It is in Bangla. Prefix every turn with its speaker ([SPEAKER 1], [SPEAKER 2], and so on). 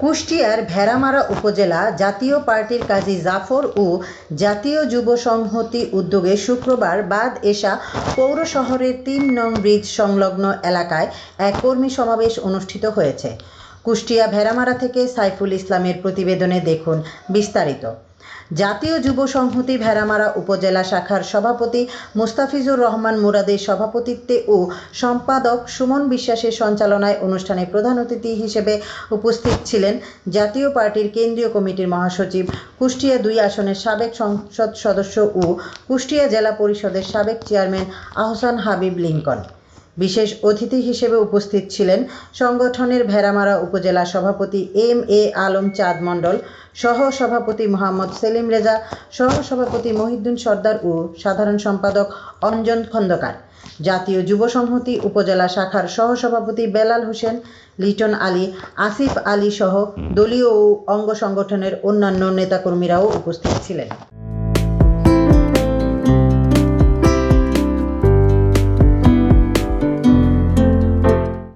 [SPEAKER 1] কুষ্টিয়ার ভেড়ামারা উপজেলা জাতীয় পার্টির কাজী জাফর ও জাতীয় যুব সংহতি উদ্যোগে শুক্রবার বাদ এশা পৌর শহরের তিন নং ব্রিজ সংলগ্ন এলাকায় এক কর্মী সমাবেশ অনুষ্ঠিত হয়েছে। কুষ্টিয়া ভেড়ামারা থেকে সাইফুল ইসলামের প্রতিবেদনে দেখুন বিস্তারিত। জাতীয় যুব সংহতি ভেড়ামারা উপজেলা শাখার সভাপতি মুস্তাফিজুর রহমান মুরাদের সভাপতিত্বে ও সম্পাদক সুমন বিশ্বাসের সঞ্চালনায় অনুষ্ঠানে প্রধান অতিথি হিসেবে উপস্থিত ছিলেন জাতীয় পার্টির কেন্দ্রীয় কমিটির মহাসচিব, কুষ্টিয়া দুই আসনের সাবেক সংসদ সদস্য ও কুষ্টিয়া জেলা পরিষদের সাবেক চেয়ারম্যান আহসান হাবিব লিঙ্কন। বিশেষ অতিথি হিসেবে উপস্থিত ছিলেন সংগঠনের ভেড়ামারা উপজেলা সভাপতি এম এ আলম চাঁদ মণ্ডল, সহ সভাপতি মোহাম্মদ সেলিম রেজা, সহ সভাপতি সর্দার ও সাধারণ সম্পাদক অঞ্জন খন্দকার। জাতীয় যুব সংহতি উপজেলা শাখার সহ সভাপতি বেলাল হোসেন, লিটন আলী, আসিফ আলী সহ দলীয় ও অঙ্গ সংগঠনের অন্যান্য নেতাকর্মীরাও উপস্থিত ছিলেন।